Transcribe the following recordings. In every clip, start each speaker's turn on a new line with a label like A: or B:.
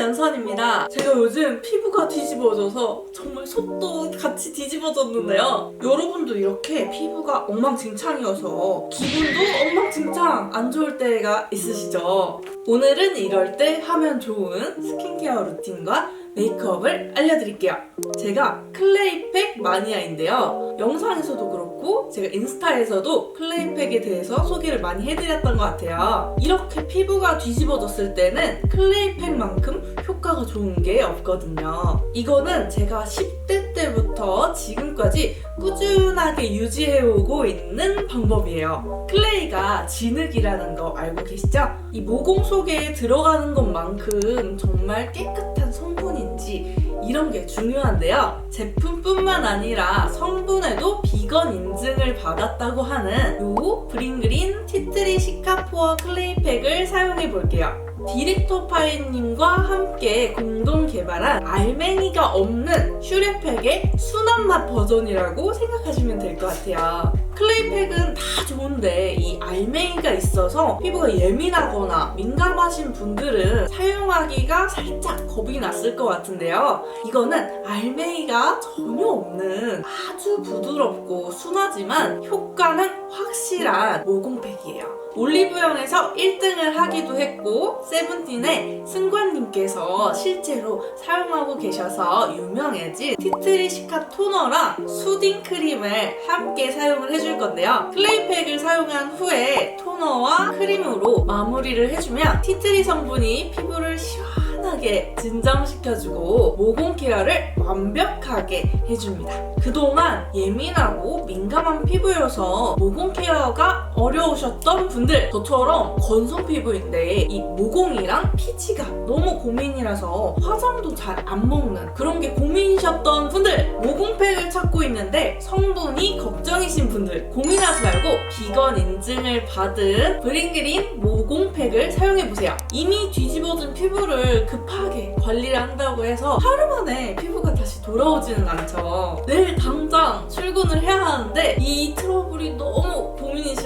A: 연선입니다. 제가 요즘 피부가 뒤집어져서 정말 속도 같이 뒤집어졌는데요. 여러분도 이렇게 피부가 엉망진창이어서 기분도 엉망진창 안 좋을 때가 있으시죠? 오늘은 이럴 때 하면 좋은 스킨케어 루틴과 메이크업을 알려드릴게요. 제가 클레이팩 마니아인데요. 영상에서도 그렇고 제가 인스타에서도 클레이팩에 대해서 소개를 많이 해드렸던 것 같아요. 이렇게 피부가 뒤집어졌을 때는 클레이팩만큼 효과가 좋은 게 없거든요. 이거는 제가 10대 때부터 지금까지 꾸준하게 유지해오고 있는 방법이에요. 클레이가 진흙이라는 거 알고 계시죠? 이 모공 속에 들어가는 것만큼 정말 깨끗한 성 분인지 이런 게 중요한데요. 제품뿐만 아니라 성분에도 비건 인증을 받았다고 하는 요 브링그린 티트리 시카포어 클레이팩을 사용해 볼게요. 디렉터 파이님과 함께 공동 개발한 알맹이가 없는 슈레팩의 순한 맛 버전이라고 생각하시면 될 것 같아요. 클레이팩은 다 좋은데 이 알맹이가 있어서 피부가 예민하거나 민감하신 분들은 사용하기가 살짝 겁이 났을 것 같은데요. 이거는 알맹이가 전혀 없는 아주 부드럽고 순하지만 효과는 확실한 모공팩이에요. 올리브영에서 1등을 하기도 했고 세븐틴의 승관님께서 실제로 사용하고 계셔서 유명해진 티트리시카 토너랑 수딩 크림을 함께 사용을 해줄 건데요. 클레이팩을 사용한 후에 토너와 크림으로 마무리를 해주면 티트리 성분이 피부를 시원 하게 진정시켜주고 모공 케어를 완벽하게 해줍니다. 그동안 예민하고 민감한 피부여서 모공 케어가 어려우셨던 분들 저처럼 건성 피부인데 이 모공이랑 피지가 너무 고민이라서 화장도 잘 안 먹는 그런 게 고민이셨던 분들 모공팩을 찾고 있는데 성분이 걱정이신 분들 고민하지 말고 비건 인증을 받은 브링그린 모공팩을 사용해보세요. 이미 뒤집어진 피부를 급하게 관리를 한다고 해서 하루 만에 피부가 다시 돌아오지는 않죠. 내일 당장 출근을 해야 하는데 이 트러블이 너무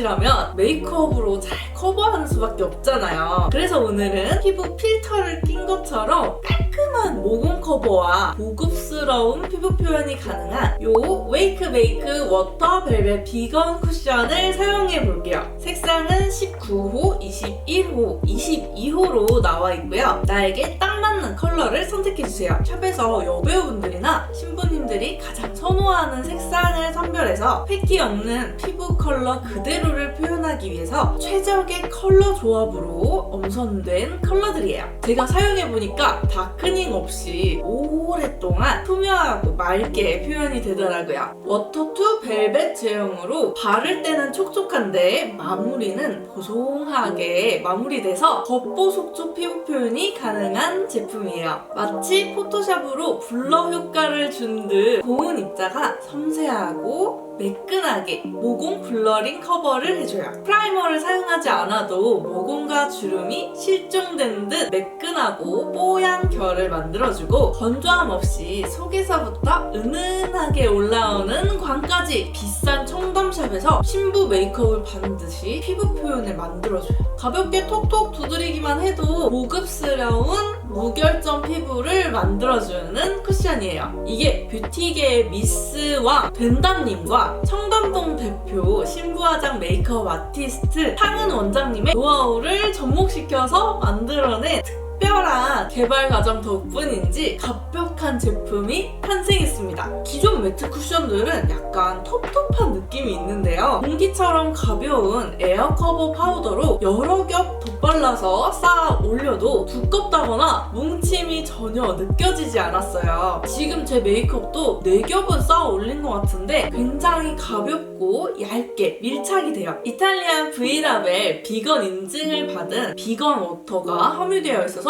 A: 고민이시라면 메이크업으로 잘 커버하는 수밖에 없잖아요. 그래서 오늘은 피부 필터를 낀 것처럼 깔 끔한 모공 커버와 고급스러운 피부 표현이 가능한 요 웨이크 메이크 워터 벨벳 비건 쿠션을 사용해 볼게요. 색상은 19호, 21호, 22호로 나와 있고요. 나에게 딱 맞는 컬러를 선택해 주세요. 샵에서 여배우분들이나 신부님들이 가장 선호하는 색상을 선별해서 획기 없는 피부 컬러 그대로를 표현하기 위해서 최적의 컬러 조합으로 엄선된 컬러들이에요. 제가 사용해보니까 다크닝 없이 오랫동안 투명하고 맑게 표현이 되더라고요. 워터2 벨벳 제형으로 바를 때는 촉촉한데 마무리는 보송하게 마무리돼서 겉보속촉 피부 표현이 가능한 제품이에요. 마치 포토샵으로 블러 효과를 준 듯 고운 입자가 섬세하고 매끈하게 모공 블러링 커버를 해줘요. 프라이머를 사용하지 않아도 모공과 주름이 실종된 듯 매끈하고 뽀얀 결을 만들어주고 건조함 없이 속에서부터 은은하게 올라오는 광까지 비싼 청담샵에서 신부 메이크업을 듯이 피부 표현을 만들어줘요. 가볍게 톡톡 두드리기만 해도 고급스러운 무결점 피부를 만들어주는 쿠션이에요. 이게 뷰티계의 미스와 벤담님과 청담동 대표 신부화장 메이크업 아티스트 상은 원장님의 노하우를 접목시켜서 만들어낸 특 별한 개발 과정 덕분인지 갑벽한 제품이 탄생했습니다. 기존 매트 쿠션들은 약간 텁텁한 느낌이 있는데요. 공기처럼 가벼운 에어 커버 파우더로 여러 겹 덧발라서 쌓아 올려도 두껍다거나 뭉침이 전혀 느껴지지 않았어요. 지금 제 메이크업도 4겹은 쌓아 올린 것 같은데 굉장히 가볍고 얇게 밀착이 돼요. 이탈리안 브이라벨 비건 인증을 받은 비건 워터가 함유되어 있어서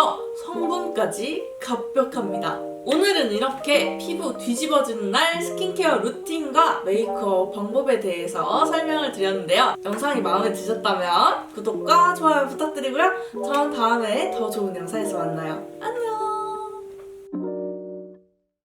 A: 성분까지 갑벽합니다. 오늘은 이렇게 피부 뒤집어지는 날 스킨케어 루틴과 메이크업 방법에 대해서 설명을 드렸는데요. 영상이 마음에 드셨다면 구독과 좋아요 부탁드리고요. 전 다음에 더 좋은 영상에서 만나요. 안녕!